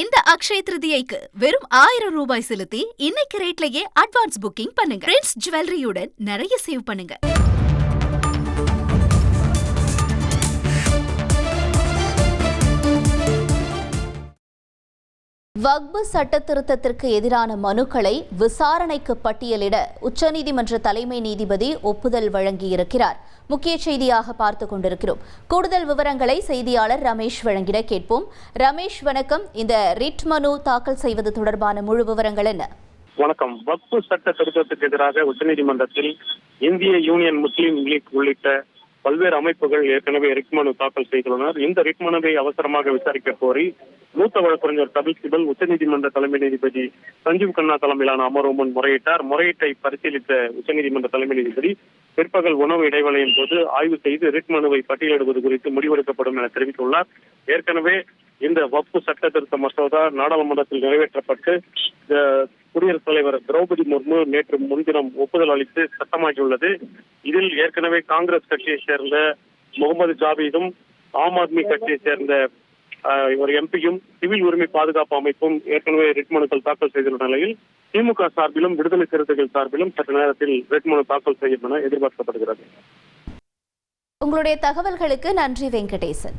இந்த அக்ஷய திருதியைக்கு வெறும் ஆயிரம் ரூபாய் செலுத்தி இன்னைக்கு ரேட்லயே அட்வான்ஸ் புக்கிங் பண்ணுங்க. பிரின்ஸ் ஜுவல்லரியுடன் நிறைய சேவ் பண்ணுங்க. வக்பு சட்ட திருத்தத்திற்கு எதிரான மனுக்களை விசாரணைக்கு பட்டியலிட உச்சநீதிமன்ற தலைமை நீதிபதி ஒப்புதல் வழங்கியிருக்கிறார். முக்கிய செய்தியாக பார்த்து கொண்டிருக்கிறோம். கூடுதல் விவரங்களை செய்தியாளர் ரமேஷ் வழங்கிட கேட்போம். ரமேஷ் வணக்கம். இந்த ரிட் மனு தாக்கல் செய்வது தொடர்பான முழு விவரங்கள் என்ன? வணக்கம். வக்பு சட்ட திருத்தத்துக்கு எதிராக உச்சநீதிமன்றத்தில் இந்திய யூனியன் முஸ்லீம் லீக் உள்ளிட்ட பல்வேறு அமைப்புகள் ஏற்கனவே ரிட் மனு தாக்கல் செய்துள்ளனர். இந்த ரிட் மனுவை அவசரமாக விசாரிக்க கோரி மூத்த வழக்கறிஞர் கபில் சிபல் உச்சநீதிமன்ற தலைமை நீதிபதி சஞ்சீவ் கண்ணா தலைமையிலான அமர்வு முன் முறையிட்டார். முறையீட்டை பரிசீலித்த உச்சநீதிமன்ற தலைமை நீதிபதி பிற்பகல் உணவு இடைவேளையின் போது ஆய்வு செய்து ரிட் மனுவை பட்டியலிடுவது குறித்து முடிவெடுக்கப்படும் என தெரிவித்துள்ளார். ஏற்கனவே இந்த வக்பு சட்ட திருத்த மசோதா நாடாளுமன்றத்தில் நிறைவேற்றப்பட்டு குடியரசுத் தலைவர் திரௌபதி முர்மு நேற்று முன்தினம் ஒப்புதல் அளித்து சட்டமாகியுள்ளது இதில் ஏற்கனவே காங்கிரஸ் கட்சியை சேர்ந்த முகமது ஜாபீதும் ஆம் ஆத்மி கட்சியை சேர்ந்த ஒரு எம்பியும் சிவில் உரிமை பாதுகாப்பு அமைப்பும் ஏற்கனவே ரிட் மனுக்கள் தாக்கல் செய்துள்ள நிலையில் திமுக சார்பிலும் விடுதலை சிறுத்தைகள் சார்பிலும் சற்று நேரத்தில் ரிட் மனு தாக்கல் செய்யும் என எதிர்பார்க்கப்படுகிறது. உங்களுடைய தகவல்களுக்கு நன்றி வெங்கடேசன்.